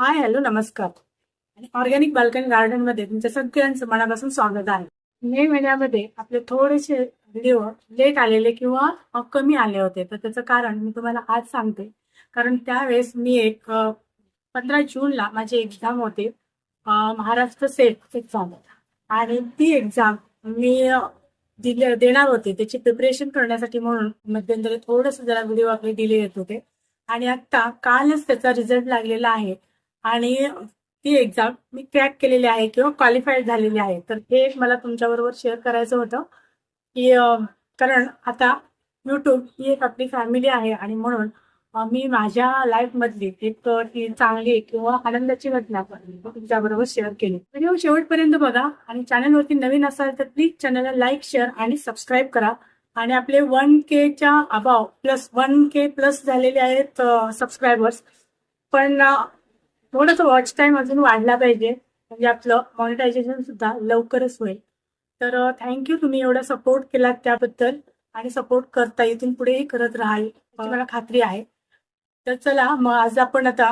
Hi hello नमस्कार. आणि organic balcony गार्डनमध्ये तुमच्या सगळ्यांचं मनापासून स्वागत आहे. मे महिन्यामध्ये आपले थोडेसे व्हिडिओ लेट आलेले किंवा कमी आले होते. तर त्याचं कारण मी तुम्हाला आज सांगते. कारण त्यावेळेस मी एक पंधरा जूनला माझी एक्झाम होते. महाराष्ट्र सेट एक्झाम आणि ती एक्झाम मी दिले देणार होते. त्याची प्रिपरेशन करण्यासाठी म्हणून मध्यंतरी थोडंसं जरा व्हिडिओ आपले डिले येत होते. आणि आता कालच त्याचा रिझल्ट लागलेला आहे. आणि ती एक्झाम मी क्रॅक केलेली आहे किंवा क्वालिफाईड झालेली आहे. तर हे मला तुमच्याबरोबर शेअर करायचं होतं की कारण आता यूट्यूब ही एक आपली फॅमिली आहे आणि म्हणून मी माझ्या लाईफमधली एक ती चांगली किंवा आनंदाची घटना तुमच्याबरोबर शेअर केली. व्हिडिओ शेवटपर्यंत बघा आणि चॅनलवरती नवीन असाल तर प्लीज चॅनलला लाईक शेअर आणि सबस्क्राईब करा. आणि आपले one केच्या above plus one K plus झालेले आहेत सबस्क्रायबर्स पण थोडस वॉच टाइम अजून वाढला पाहिजे. म्हणजे आपलं मॉनिटायझेशन सुद्धा लवकरच होईल. तर थँक्यू तुम्ही एवढा सपोर्ट केलात त्याबद्दल. आणि सपोर्ट करता इथून पुढेही करत राहाल याची मला खात्री आहे. तर चला मग आज आपण आता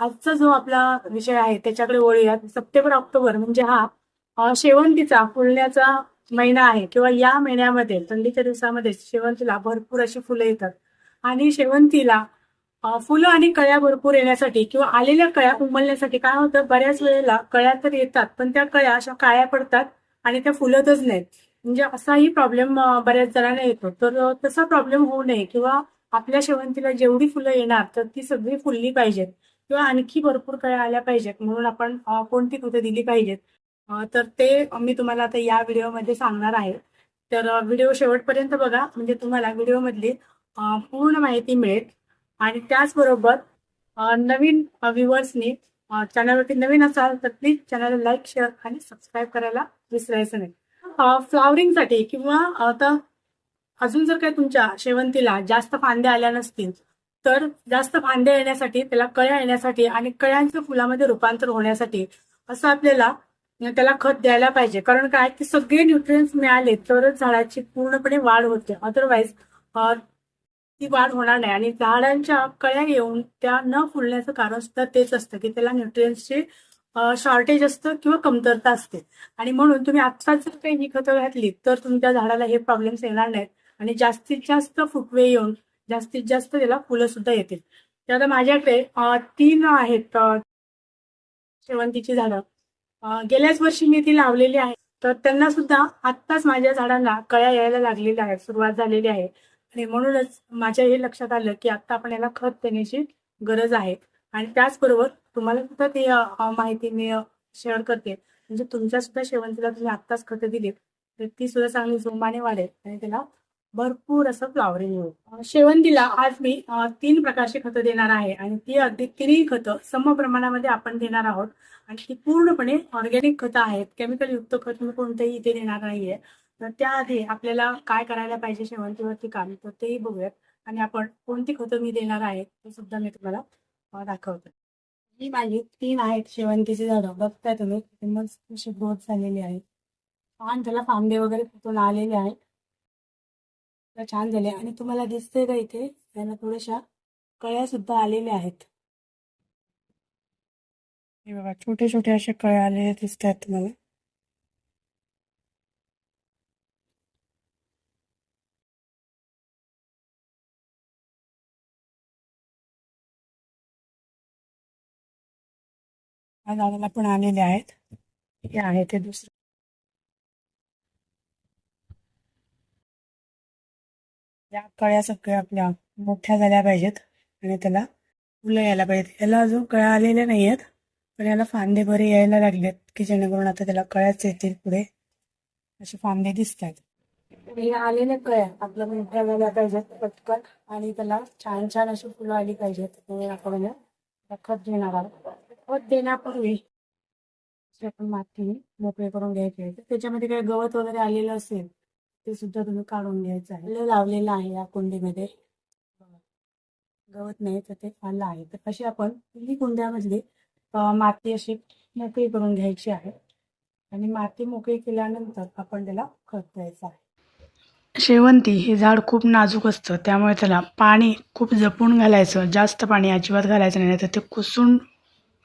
आजचा जो आपला विषय आहे त्याच्याकडे वळूयात. सप्टेंबर ऑक्टोबर म्हणजे हा शेवंतीचा फुलण्याचा महिना आहे. किंवा या महिन्यामध्ये थंडीच्या दिवसामध्ये शेवंतीला भरपूर अशी फुलं येतात. आणि शेवंतीला फुलं आणि कळ्या भरपूर येण्यासाठी किंवा आलेल्या कळ्या उमलण्यासाठी काय होतं बऱ्याच वेळेला कळ्या तर येतात पण त्या कळ्या अशा काळ्या पडतात आणि त्या फुलतच नाहीत. म्हणजे असाही प्रॉब्लेम बऱ्याच जणांना येतो. तर तसा प्रॉब्लेम होऊ नये किंवा आपल्या शेवंतीला जेवढी फुलं येणार तर ती सगळी फुलली पाहिजेत किंवा आणखी भरपूर कळ्या आल्या पाहिजेत म्हणून आपण कोणती कृती दिली पाहिजेत. तर ते मी तुम्हाला आता या व्हिडिओमध्ये सांगणार आहे. तर व्हिडिओ शेवटपर्यंत बघा. म्हणजे तुम्हाला व्हिडिओमधली पूर्ण माहिती मिळेल. आणि त्याचबरोबर नवीन व्ह्युअर्सनी चॅनलवरती नवीन असाल तर प्लीज चॅनलला लाईक शेअर आणि सबस्क्राईब करायला विसरायचं नाही. फ्लावरिंगसाठी किंवा आता अजून जर काय तुमच्या शेवंतीला जास्त फांद्या आल्या नसतील तर जास्त फांद्या येण्यासाठी त्याला कळ्या येण्यासाठी आणि कळ्यांचं फुलामध्ये रूपांतर होण्यासाठी असं आपल्याला त्याला खत द्यायला पाहिजे. कारण काय? की सगळे न्यूट्रिएंट्स मिळाले तरच झाडाची पूर्णपणे वाढ होते. अदरवाईज ती वाढ होणार नाही. आणि झाडांच्या कळ्या येऊन त्या न फुलण्याचं कारण सुद्धा तेच असतं की त्याला न्यूट्रिएंट्सची शॉर्टेज असतं किंवा कमतरता असते. आणि म्हणून तुम्ही आत्ताच जर काही ही खतं घातली तर तुमच्या झाडाला हे प्रॉब्लेम्स येणार नाहीत. आणि जास्तीत जास्त फुटवे येऊन जास्तीत जास्त त्याला फुलं सुद्धा येतील. तर आता माझ्याकडे तीन आहेत शेवंतीची झाडं. गेल्याच वर्षी मी ती लावलेली आहे. तर त्यांना सुद्धा आत्ताच माझ्या झाडांना कळ्या यायला लागलेल्या आहेत. सुरुवात झालेली आहे. आणि म्हणूनच माझ्या हे लक्षात आलं की आता आपण याला खत देण्याची गरज आहे. आणि त्याचबरोबर तुम्हाला सुद्धा ते माहिती मी शेअर करते. म्हणजे तुमच्या सुद्धा शेवंतीला तुम्ही आत्ताच खतं दिली तर ती सुद्धा चांगली जोमाने वाढेल आणि त्याला भरपूर असं फ्लॉवरिंग होईल शेवंतीला आज मी तीन प्रकारची खतं देणार आहे आणि ती अगदी तिन्ही खतं सम प्रमाणामध्ये आपण देणार आहोत. आणि ती पूर्णपणे ऑर्गॅनिक खतं आहेत. केमिकल युक्त खत मी कोणतंही इथे देणार नाहीये. तर त्याआधी आपल्याला काय करायला पाहिजे शेवंतीवरती काम तर तेही बघूयात. आणि आपण कोणती खतं मी देणार आहे ते सुद्धा मी तुम्हाला अं, दाखवते. ही माझी तीन आहेत शेवंतीची झाडं. बघताय तुम्ही मस्त अशी ग्रोथ झालेली आहे. छान त्याला फांदे वगैरे फुटून आलेले आहेत. तर छान झाले. आणि तुम्हाला दिसते का इथे त्याला थोड्याशा कळ्या सुद्धा आलेल्या आहेत. हे बघा छोटे छोटे असे कळ्या आलेले दिसत आहेत तुम्हाला. आज झाडाला पण आलेले आहेत. हे आहे ते दुसरं. या कळ्या सगळ्या आपल्या मोठ्या झाल्या पाहिजेत आणि त्याला फुलं यायला पाहिजेत. याला अजून कळ्या आलेल्या नाही आहेत पण याला फांदे बरे यायला लागलेत की जेणेकरून आता त्याला कळ्याच येतील पुढे. असे फांदे दिसत आहेत हे आलेल्या कळ्या आपल्या मोठ्या झाल्या पाहिजेत पटकन आणि त्याला छान छान अशी फुलं आली पाहिजेत. आपण खत घेणार आहोत. खत देण्यापूर्वी आपण माती मोकळे करून घ्यायची आहे. त्याच्यामध्ये काही गवत वगैरे आलेलं असेल ते सुद्धा तुम्ही काढून घ्यायचं आहे. लावलेलं आहे या कुंडीमध्ये. गवत नाही तर ते आलं आहे. तर अशी आपण ही कुंड्यामधली माती अशी मोकळी करून घ्यायची आहे. आणि माती मोकळी केल्यानंतर आपण त्याला खत द्यायचं आहे. शेवंती हे झाड खूप नाजूक असतं. त्यामुळे त्याला पाणी खूप जपून घालायचं. जास्त पाणी अजिबात घालायचं नाही तर ते कुसून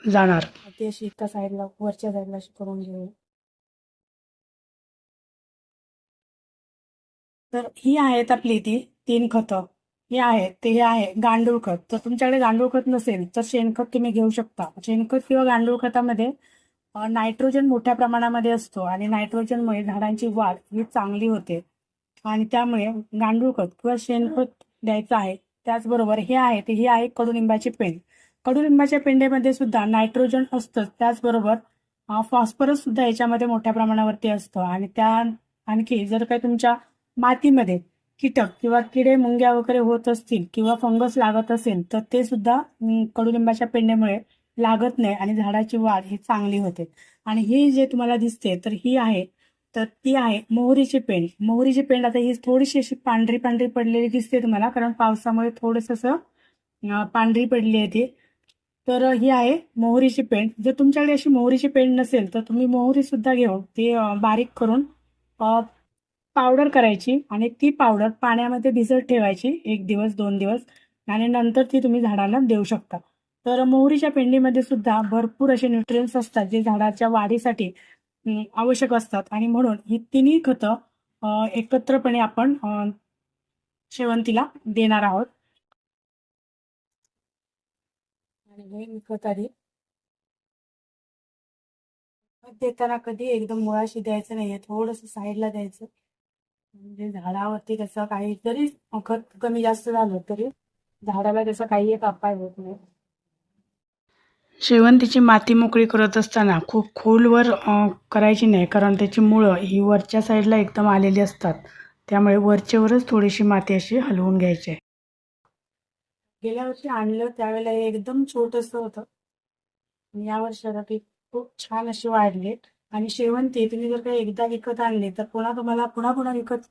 जाणार. ती अशी एका साईडला वरच्या साईडला अशी करून घेऊ. तर ही आहेत आपली ती तीन खतं. ही आहे ते हे आहे गांडूळ खत. जर तुमच्याकडे गांडूळ खत नसेल तर शेणखत तुम्ही घेऊ शकता. शेणखत किंवा गांडूळ खतामध्ये नायट्रोजन मोठ्या प्रमाणामध्ये असतो आणि नायट्रोजनमुळे झाडांची वाढ ही चांगली होते. आणि त्यामुळे गांडूळ खत किंवा शेणखत द्यायचं आहे त्याचबरोबर हे आहे ते हे आहे कडुनिंबाची पेंड कडुलिंबाच्या पेंडेमध्ये सुद्धा नायट्रोजन असतंच त्याचबरोबर फॉस्फरस सुद्धा याच्यामध्ये मोठ्या प्रमाणावरती असतं. आणि त्या आणखी जर काही तुमच्या मातीमध्ये कीटक किंवा किडे मुंग्या वगैरे होत असतील किंवा फंगस लागत असेल तर ते सुद्धा कडुलिंबाच्या पेंड्यामुळे लागत नाही आणि झाडाची वाढ ही चांगली होते. आणि ही जे तुम्हाला दिसते तर ही आहे तर ती आहे मोहरीची पेंड मोहरीची पेंड आता ही थोडीशी अशी पांढरी पांढरी पडलेली दिसते तुम्हाला कारण पावसामुळे थोडंसं असं पांढरी पडली आहे ती. तर ही आहे मोहरीची पेंड. जर तुमच्याकडे अशी मोहरीची पेंड नसेल तर तुम्ही मोहरी सुद्धा घेऊन ती बारीक करून पावडर करायची आणि ती पावडर पाण्यामध्ये भिजत ठेवायची एक दिवस दोन दिवस आणि नंतर ती तुम्ही झाडांना देऊ शकता. तर मोहरीच्या पेंडीमध्ये सुद्धा भरपूर असे न्यूट्रियन्स असतात जे झाडाच्या वाढीसाठी आवश्यक असतात. आणि म्हणून ही तिन्ही खतं एकत्रपणे आपण शेवंतीला देणार आहोत. आणि हे मी खत आधी खत देताना कधी एकदम मुळाशी द्यायचं नाहीये थोडस साईडला द्यायचं. म्हणजे झाडावरती त्याचं काही जरी खत कमी जास्त झालं तरी झाडाला त्याचा काही एक अपाय होत नाही. शेवंतीची माती मोकळी करत असताना खूप खोलवर करायची नाही कारण त्याची मुळं ही वरच्या साईडला एकदम आलेली असतात. त्यामुळे वरचेवरच थोडीशी माती अशी हलवून घ्यायची आहे. गेल्या वर्षी आणलं त्यावेळेला हे एकदम छोटस होतं. आणि या वर्षाला पीक खूप छान अशी वाढली. आणि शेवंती तुम्ही जर काही एकदा विकत आणली तर पुन्हा तुम्हाला पुन्हा पुन्हा विकत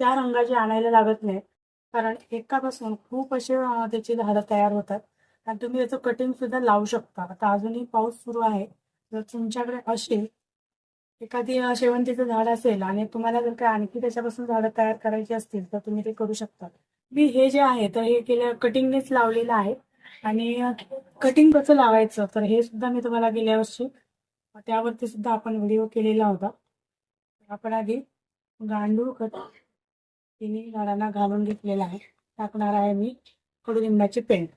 त्या रंगाची आणायला लागत नाही कारण एकापासून खूप असे त्याची झाडं तयार होतात. आणि तुम्ही त्याचं कटिंग सुद्धा लावू शकता. आता अजूनही पाऊस सुरू आहे. जर तुमच्याकडे असेल एखादी शेवंतीचं झाड असेल आणि तुम्हाला जर काही आणखी त्याच्यापासून झाडं तयार करायची असतील तर तुम्ही ते करू शकता. मी हे जे आहे तर हे गेल्या कटिंगनेच लावलेलं आहे. आणि कटिंग कसं लावायचं तर हे सुद्धा मी तुम्हाला गेल्या वर्षी त्यावरती सुद्धा आपण व्हिडिओ केलेला होता. आपण आधी गांडूळ खत तिन्ही झाडांना घालून घेतलेला आहे. टाकणार आहे मी कडुलिंबाची पेंट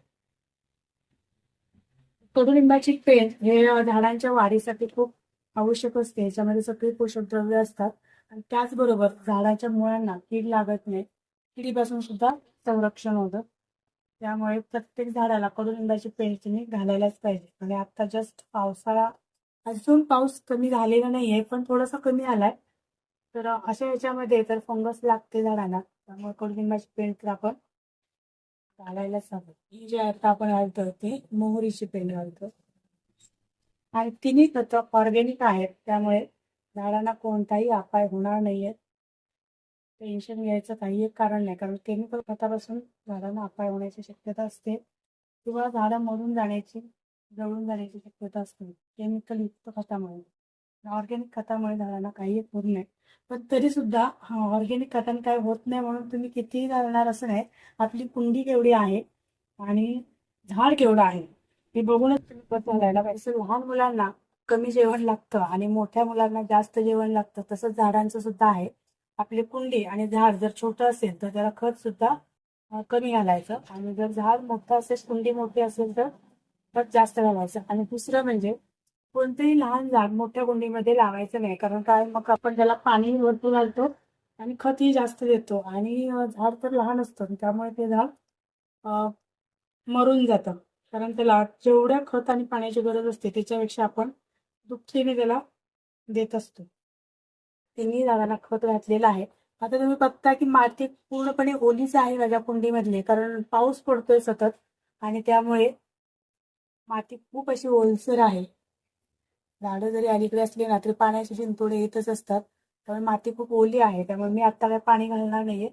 कडुलिंबाची पेंट हे झाडांच्या वाढीसाठी खूप आवश्यक असते. याच्यामध्ये सगळी पोषक द्रव्य असतात. आणि त्याचबरोबर झाडाच्या मुळांना कीड लागत नाही. किडीपासून सुद्धा संरक्षण होतं. त्यामुळे प्रत्येक झाडाला कडुलिंबाची पेंड घालायलाच पाहिजे. आणि आता जस्ट पावसाळा अजून पाऊस कमी झालेला नाहीये पण थोडासा कमी आलाय. तर अशा याच्यामध्ये तर फंगस लागते झाडांना त्यामुळे कडुलिंबाची पेंट तर आपण घालायलाच हवं. ही जी आता आपण घालतो ती मोहरीची पेंड घालतो आणि तिन्ही खतं ऑर्गेनिक आहेत त्यामुळे झाडांना कोणताही अपाय होणार नाहीये. टेन्शन घ्यायचं काही एक कारण नाही. कारण केमिकल खतापासून झाडांना अपाय होण्याची शक्यता असते. किंवा झाडं मरून जाण्याची जळून जाण्याची शक्यता असते. केमिकल युक्त खतामुळे. ऑर्गॅनिक खतामुळे झाडांना काही एक होत नाही. पण तरी सुद्धा ऑर्गॅनिक खताने काय होत नाही म्हणून तुम्ही कितीही घालणार असं नाही. आपली कुंडी केवढी आहे आणि झाड केवढं आहे हे बघूनच तुम्ही खत घालायला पाहिजे. लहान मुलांना कमी जेवण लागतं आणि मोठ्या मुलांना जास्त जेवण लागतं तसंच झाडांचं सुद्धा आहे. आपली कुंडी आणि झाड जर छोटं असेल तर त्याला खत सुद्धा कमी घालायचं. आणि जर झाड मोठं असेल कुंडी मोठी असेल तर खत जास्त घालायचं. आणि दुसरं म्हणजे कोणतंही लहान झाड मोठ्या कुंडीमध्ये लावायचं नाही. कारण काय? मग आपण त्याला पाणी भरपूर घालतो आणि खतही जास्त देतो. आणि झाड तर लहान असतं त्यामुळे ते झाड मरून जातं. कारण त्याला जेवढ्या खत आणि पाण्याची गरज असते त्याच्यापेक्षा आपण दुःखीने त्याला देत असतो. तिन्ही झाडांना खत घातलेलं आहे. आता तुम्ही बघता की माती पूर्णपणे ओलीच आहे माझ्या कुंडीमधली. कारण पाऊस पडतोय सतत आणि त्यामुळे माती खूप अशी ओलसर आहे. झाडं जरी अलीकडे असली ना तरी पाण्याचे शिंतोडे येतच असतात. त्यामुळे माती खूप ओली आहे. त्यामुळे मी आता काय पाणी घालणार नाहीये.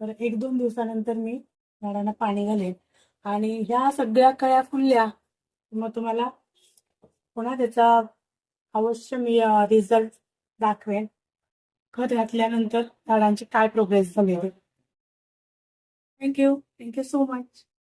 तर एक दोन दिवसानंतर मी झाडांना पाणी घालेन. आणि ह्या सगळ्या कळ्या फुलल्या मग तुम्हाला पुन्हा त्याचा अवश्य मी रिझल्ट दाखवेन. खत घातल्यानंतर झाडांची काय प्रोग्रेस झाली थँक्यू थँक्यू सो मच